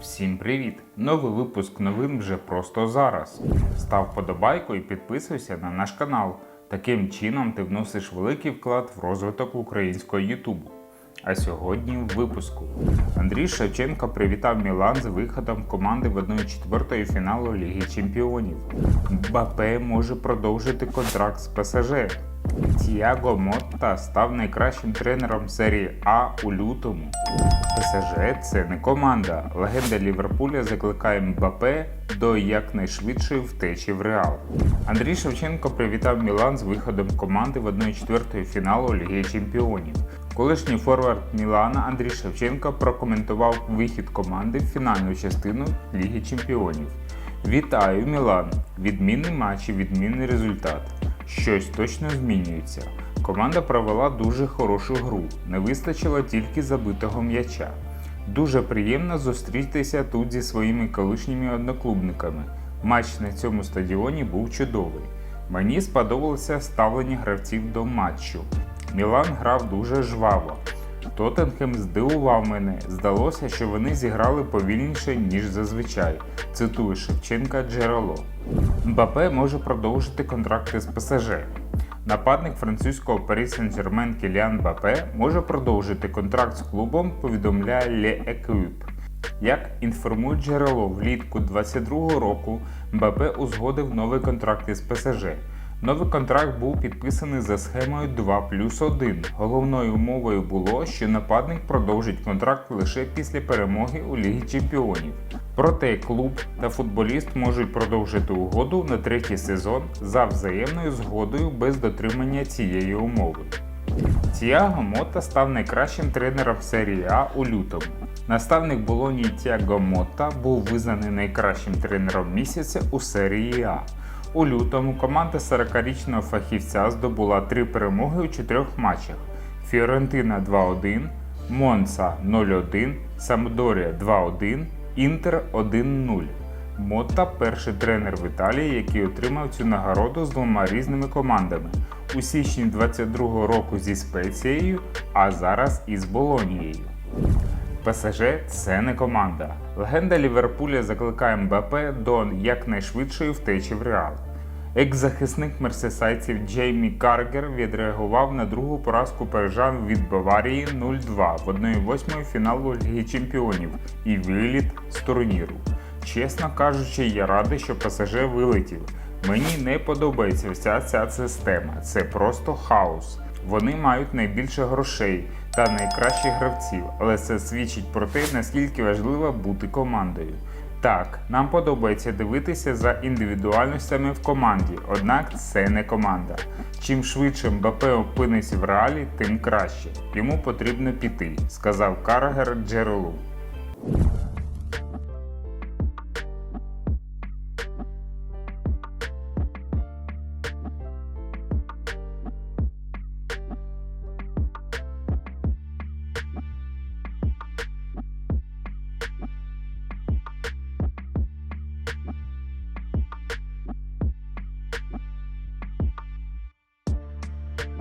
Всім привіт! Новий випуск новин вже просто зараз. Став подобайку і підписуйся на наш канал. Таким чином ти вносиш великий вклад в розвиток українського Ютубу. А сьогодні в випуску Андрій Шевченко привітав Мілан з виходом команди в 1-4 фіналу Ліги Чемпіонів. Бапе може продовжити контракт з ПСЖ. Тіаго Мотта став найкращим тренером серії А у лютому. ПСЖ це не команда. Легенда Ліверпуля закликає Мбапе до якнайшвидшої втечі в Реал. Андрій Шевченко привітав Мілан з виходом команди в 1-4 фіналу Ліги Чемпіонів. Колишній форвард Мілана Андрій Шевченко прокоментував вихід команди в фінальну частину Ліги Чемпіонів. Вітаю, Мілан! Відмінний матч і відмінний результат. Щось точно змінюється. Команда провела дуже хорошу гру, не вистачило тільки забитого м'яча. Дуже приємно зустрітися тут зі своїми колишніми одноклубниками. Матч на цьому стадіоні був чудовий. Мені сподобалося ставлення гравців до матчу. Мілан грав дуже жваво. Тоттенхем здивував мене. Здалося, що вони зіграли повільніше, ніж зазвичай. Цитую Шевченка Джерело. Мбапе може продовжити контракти з ПСЖ. Нападник французького Paris Saint-Germain Кіліан Бапе може продовжити контракт з клубом, повідомляє Le Equipe. Як інформує джерело, влітку 22-го року Мбапе узгодив новий контракт із ПСЖ. Новий контракт був підписаний за схемою 2 плюс 1. Головною умовою було, що нападник продовжить контракт лише після перемоги у Лігі Чемпіонів. Проте клуб та футболіст можуть продовжити угоду на третій сезон за взаємною згодою без дотримання цієї умови. Тіаго Мота став найкращим тренером серії А у лютому. Наставник Болонії Тіаго Мота був визнаний найкращим тренером місяця у серії А. У лютому команда 40-річного фахівця здобула три перемоги у чотирьох матчах: Фіорентина 2-1, Монца 0-1, Самдорія 2-1, Інтер 1-0. Мотта перший тренер в Італії, який отримав цю нагороду з двома різними командами у січні 22-го року зі Спецією, а зараз із Болонією. ПСЖ це не команда. Легенда Ліверпуля закликає Мбапе до якнайшвидшої втечі в Реал. Екс-захисник мерсесайців Джеймі Каргер відреагував на другу поразку парижан від Баварії 0-2 в 1-8 фіналу Ліги Чемпіонів і виліт з турніру. Чесно кажучи, я радий, що ПСЖ вилетів. Мені не подобається вся ця система. Це просто хаос. Вони мають найбільше грошей та найкращих гравців, але це свідчить про те, наскільки важливо бути командою. Так, нам подобається дивитися за індивідуальностями в команді, однак це не команда. Чим швидше Мбапе опиниться в реалі, тим краще. Йому потрібно піти, сказав Каргер Джерелу.